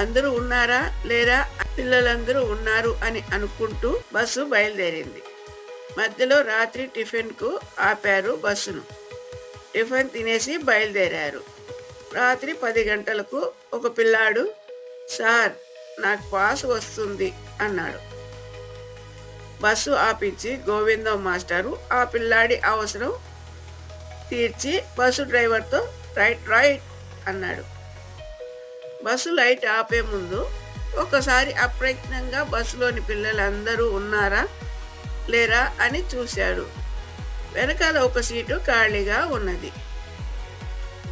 అందరూ ఉన్నారా లేరా పిల్లలందరూ ఉన్నారు అని అనుకుంటూ బస్సు బయలుదేరింది. మధ్యలో రాత్రి టిఫిన్కు ఆపారు బస్సును. టిఫిన్ తినేసి బయలుదేరారు. రాత్రి పది గంటలకు ఒక పిల్లాడు సార్ నాకు పాస్ వస్తుంది అన్నాడు. బస్సు ఆపించి గోవిందం మాస్టారు ఆ పిల్లాడి అవసరం తీర్చి బస్సు డ్రైవర్తో రైట్ రైట్ అన్నాడు. బస్సు లైట్ ఆపే ముందు ఒకసారి అప్రయత్నంగా బస్సులోని పిల్లలందరూ ఉన్నారా లేరా అని చూశాడు. వెనకాల ఒక సీటు ఖాళీగా ఉన్నది.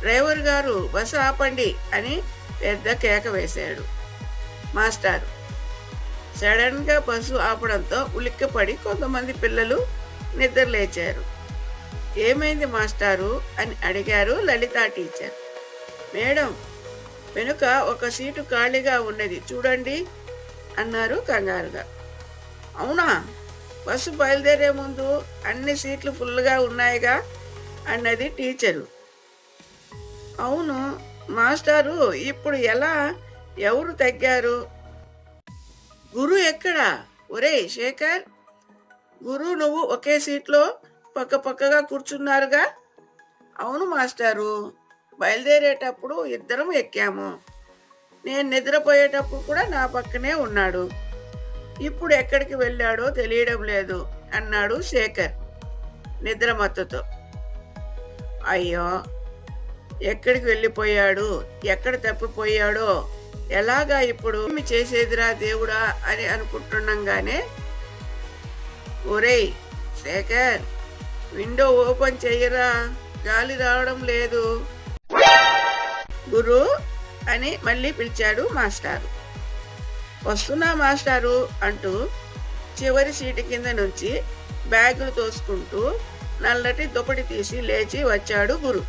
డ్రైవర్ గారు బస్సు ఆపండి అని పెద్ద కేక వేశాడు. మాస్టారు సడన్గా బస్సు ఆపడంతో ఉలిక్కిపడి కొంతమంది పిల్లలు నిద్రలేచారు ఏమైంది మాస్టారు? అని అడిగారు లలిత టీచర్. మేడం వెనుక ఒక సీటు ఖాళీగా ఉన్నది. చూడండి అన్నారు కంగారుగా. అవునా? బస్సు బయలుదేరే ముందు అన్ని సీట్లు ఫుల్గా ఉన్నాయిగా అన్నది టీచరు. అవును మాస్టారు ఇప్పుడు ఎలా? ఎవరు తగ్గారు? గురు ఎక్కడా? ఒరేయ్ శేఖర్ గురు నువ్వు ఒకే సీట్లో పక్క పక్కగా కూర్చున్నారుగా? అవును మాస్టారు. బయలుదేరేటప్పుడు ఇద్దరం ఎక్కాము. నేను నిద్రపోయేటప్పుడు కూడా నా పక్కనే ఉన్నాడు. ఇప్పుడు ఎక్కడికి వెళ్ళాడో తెలియడం లేదు అన్నాడు శేఖర్ నిద్రమత్తుతో. అయ్యో ఎక్కడికి వెళ్ళిపోయాడు? ఎక్కడ తప్పిపోయాడో? ఎలాగా ఇప్పుడు? చేసేదిరా దేవుడా అని అనుకుంటున్నాగానే ఒరేయ్ శేఖర్ విండో ఓపెన్ చెయ్యరా గాలి రావడం లేదు. గురు అని మళ్ళీ పిలిచాడు మాస్టారు. వస్తున్నా మాస్టారు అంటూ చివరి సీటు కింద నుంచి బ్యాగులు తోసుకుంటూ నల్లటి దుప్పటి తీసి లేచి వచ్చాడు గురు.